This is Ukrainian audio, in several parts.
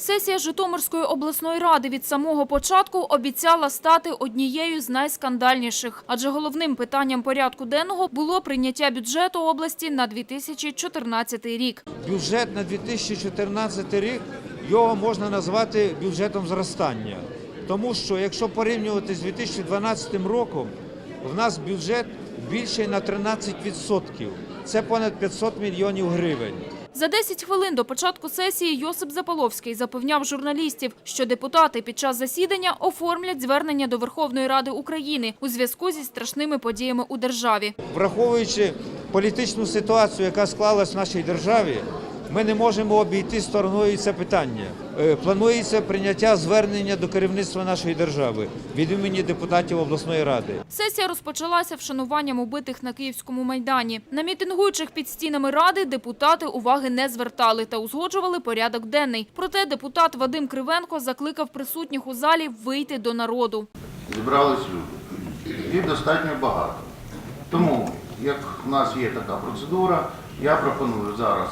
Сесія Житомирської обласної ради від самого початку обіцяла стати однією з найскандальніших, адже головним питанням порядку денного було прийняття бюджету області на 2014 рік. Бюджет на 2014 рік його можна назвати бюджетом зростання. Тому що якщо порівнювати з 2012 роком, в нас бюджет більший на 13%. Це понад 500 мільйонів гривень. За 10 хвилин до початку сесії Йосип Запаловський запевняв журналістів, що депутати під час засідання оформлять звернення до Верховної Ради України у зв'язку зі страшними подіями у державі. Враховуючи політичну ситуацію, яка склалась в нашій державі, ми не можемо обійти стороною це питання. Е, Планується прийняття звернення до керівництва нашої держави від імені депутатів обласної ради. Сесія розпочалася вшануванням убитих на Київському майдані. На мітингуючих під стінами ради депутати уваги не звертали та узгоджували порядок денний. Проте депутат Вадим Кривенко закликав присутніх у залі вийти до народу. зібрались люди. Їх достатньо багато. Тому, як в нас є така процедура, я пропоную зараз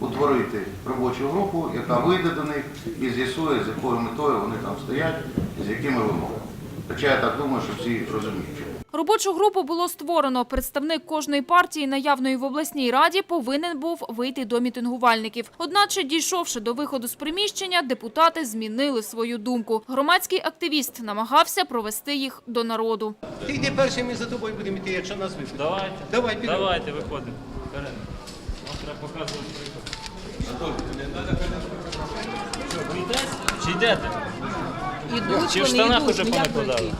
утворити робочу групу, яка вийде до них і з'ясує, з якою метою вони там стоять і з якими вимогами. Хоча я так думаю, що всі розуміють. Робочу групу було створено. Представник кожної партії, наявної в обласній раді, повинен був вийти до мітингувальників. Одначе, дійшовши до виходу з приміщення, депутати змінили свою думку. Громадський активіст намагався провести їх до народу. Ти йди перший, ми за тобою будемо йти, якщо нас випустять. Давайте. Давай. Давайте, виходимо. Вам треба показувати приклад. Чи йдете? Ідуть, Чи в вони штанах йдуть, уже ну, як понакладали?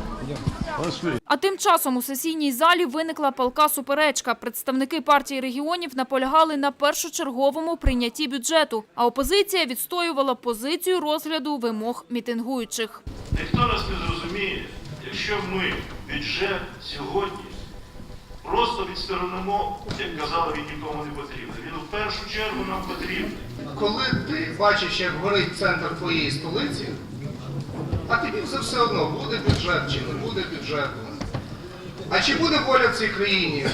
пройти? А тим часом у сесійній залі виникла палка суперечка. Представники партії регіонів наполягали на першочерговому прийнятті бюджету, а опозиція відстоювала позицію розгляду вимог мітингуючих. Ніхто нас не зрозуміє, якщо ми бюджет сьогодні просто відсторонимо, як казали, він нікому не потрібен. Він в першу чергу нам потрібен. коли ти бачиш, як горить центр твоєї столиці, а тобі все все одно, буде бюджет чи не буде бюджету. А чи буде воля в цій країні?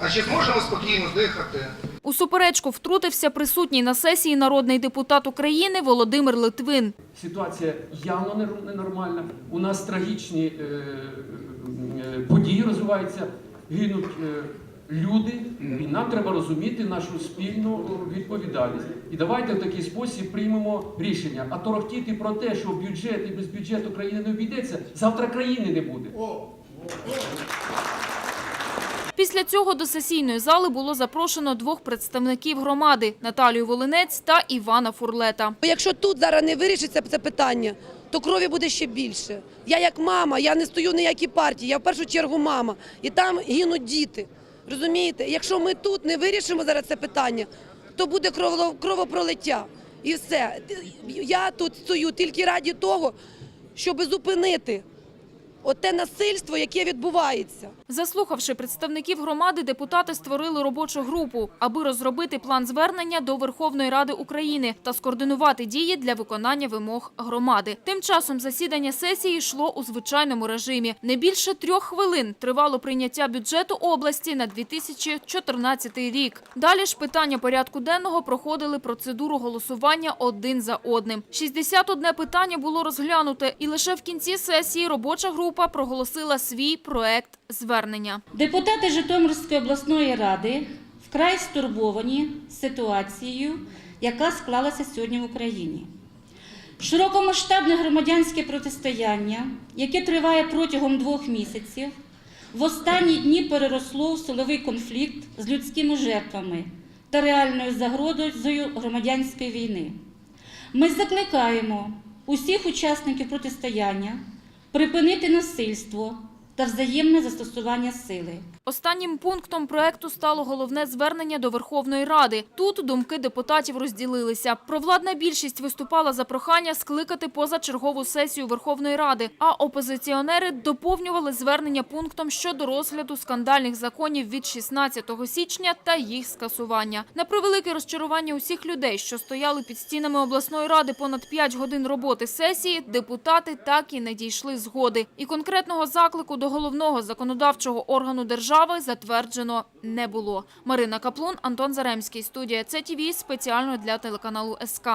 А чи зможемо спокійно дихати? У суперечку втрутився присутній на сесії народний депутат України Володимир Литвин. Ситуація явно ненормальна. У нас трагічні е, е, події розвиваються, гинуть е, люди, і нам треба розуміти нашу спільну відповідальність. І давайте в такий спосіб приймемо рішення. А торохтіти про те, що бюджет і без бюджету країни не обійдеться, завтра країни не буде. Після цього до сесійної зали було запрошено двох представників громади – Наталію Волинець та Івана Фурлета. Якщо тут зараз не вирішиться це питання, то крові буде ще більше. Я як мама, я не стою ніякій партії, я в першу чергу мама. І там гинуть діти. Розумієте? Якщо ми тут не вирішимо зараз це питання, то буде кровопролиття. І все. Я тут стою тільки раді того, щоб зупинити оте насильство, яке відбувається. Заслухавши представників громади, депутати створили робочу групу, аби розробити план звернення до Верховної Ради України та скоординувати дії для виконання вимог громади. Тим часом засідання сесії йшло у звичайному режимі. Не більше трьох хвилин тривало прийняття бюджету області на 2014 рік. Далі ж питання порядку денного проходили процедуру голосування один за одним. 61 питання було розглянуте, і лише в кінці сесії робоча група проголосила свій проект звернення. Депутати Житомирської обласної ради вкрай стурбовані ситуацією, яка склалася сьогодні в Україні. Широкомасштабне громадянське протистояння, яке триває протягом двох місяців, в останні дні переросло в силовий конфлікт з людськими жертвами та реальною загрозою громадянської війни. Ми закликаємо усіх учасників протистояння припинити насильство та взаємне застосування сили. Останнім пунктом проекту стало головне звернення до Верховної Ради. Тут думки депутатів розділилися. Провладна більшість виступала за прохання скликати позачергову сесію Верховної Ради, а опозиціонери доповнювали звернення пунктом щодо розгляду скандальних законів від 16 січня та їх скасування. На превелике розчарування усіх людей, що стояли під стінами обласної ради понад 5 годин роботи сесії, депутати так і не дійшли згоди. І конкретного заклику до головного законодавчого органу держави затверджено не було. Марина Каплун, Антон Заремський. Студія ЦТВ спеціально для телеканалу СК.